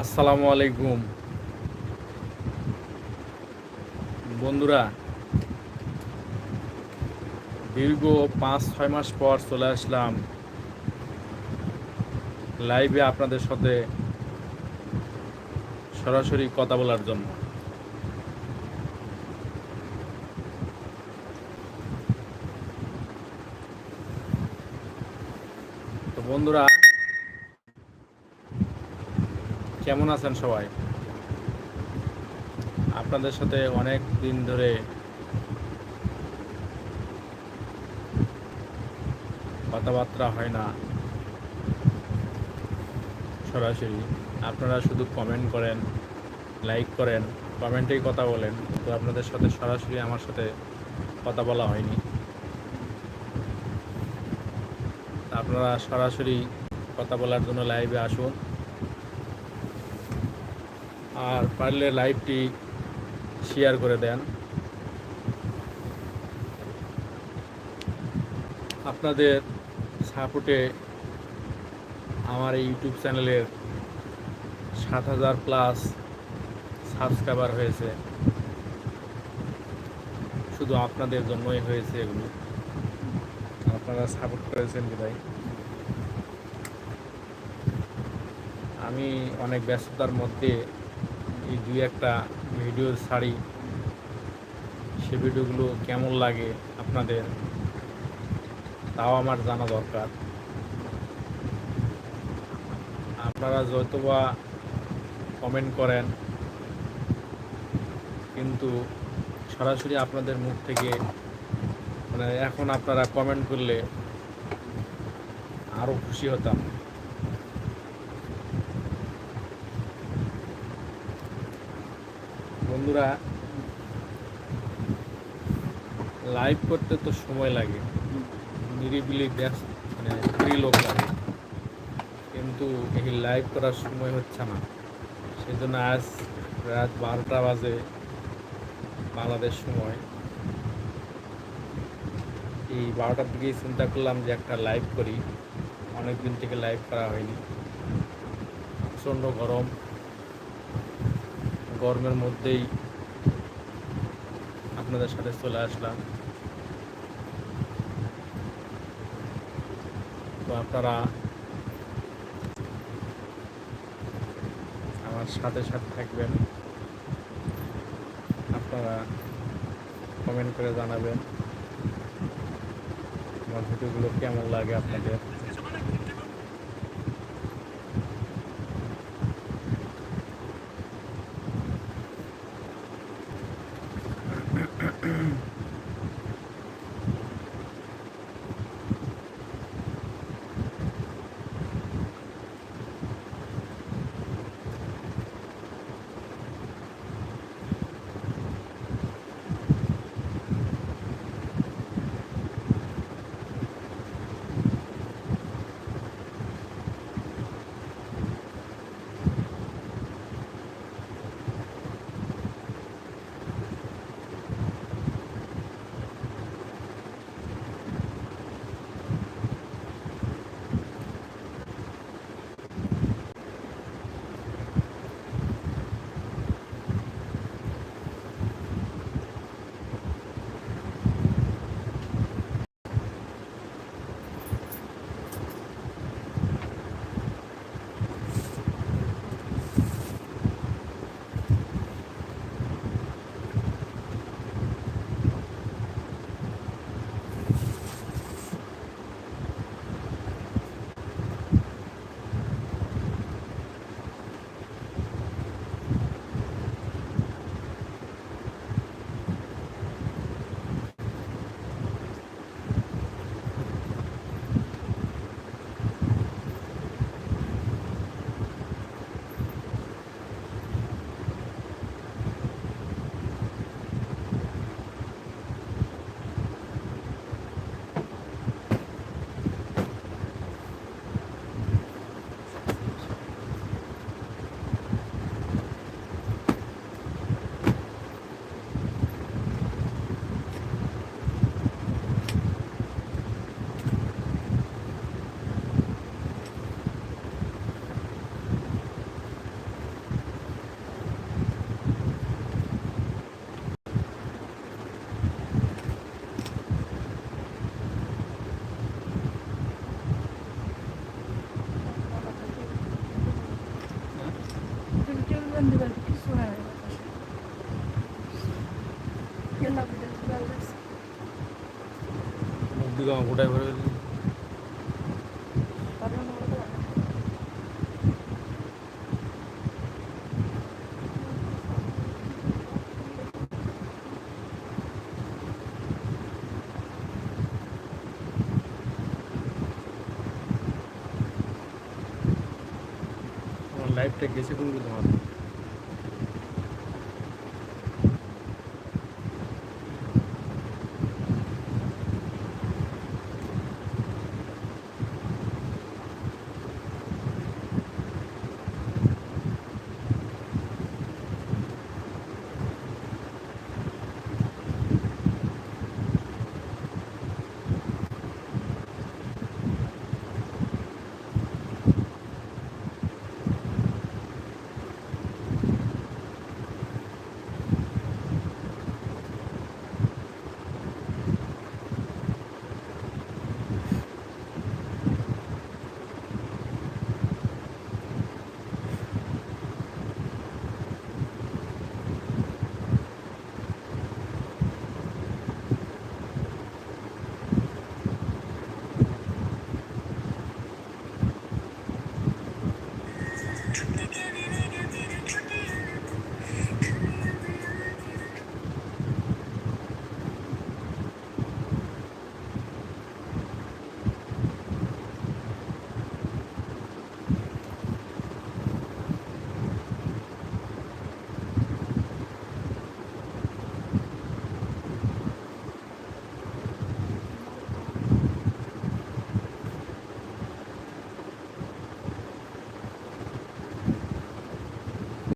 আসসালামু আলাইকুম। বন্ধুরা, দীর্ঘ পাঁচ, ছয় মাস পর চলে আসলাম লাইভে আপনাদের সাথে সরাসরি কথা বলার জন্য। তো বন্ধুরা কেমন আছেন সবাই? আপনাদের সাথে অনেক দিন ধরে কথাবার্তা হয় না। সরাসরি আপনারা শুধু কমেন্ট করেন লাইক করেন কমেন্টেই কথা বলেন তো আপনাদের সাথে সরাসরি আমার সাথে কথা বলা হয়নি। আপনারা সরাসরি কথা বলার জন্য লাইভে আসুন। আর পারলে লাইভটি শেয়ার করে দেন। আপনাদের সাপোর্টে আমার এই ইউটিউব চ্যানেলের সাত হাজার প্লাস সাবস্ক্রাইবার হয়েছে। শুধু আপনাদের জন্যই হয়েছে এগুলো। আপনারা সাপোর্ট করেছেন বিদায়। আমি অনেক ব্যস্ততার মধ্যে এই দুই একটা ভিডিও ছাড়ি সে ভিডিওগুলো কেমন লাগে আপনাদের, তাও আমার জানা দরকার। আপনারা যতবা কমেন্ট করেন, কিন্তু সরাসরি আপনাদের মুখ থেকে মানে এখন আপনারা কমেন্ট করলে আরও খুশি হতাম। বন্ধুরা লাইভ করতে তো সময় লাগে। নিরিবিলি ব্যস্ত মানে ফ্রি লোক লাগে। কিন্তু এই লাইভ করার সময় হচ্ছে না। সেই জন্য আজ রাত বারোটা বাজে বাংলাদেশ সময়। এই বারোটার দিকেই চিন্তা করলাম যে একটা লাইভ করি। অনেক দিন থেকে লাইভ করা হয়নি। প্রচণ্ড গরম। গরমের মধ্যেই আপনাদের সাথে চলে আসলাম। তো আপনারা আমার সাথে সাথে থাকবেন। আপনারা কমেন্ট করে জানাবেন। আমার ভিডিওগুলো কেমন লাগে আপনাদের? দোকান দিবার কিছু হয় না বাতাসে। গেলাম এটা ভালো লাগছে। মুখ দিকে আমার গোটায় ভরে গেছে। কারণ ওটা আমার লাইফটা গেছে কোন তোমার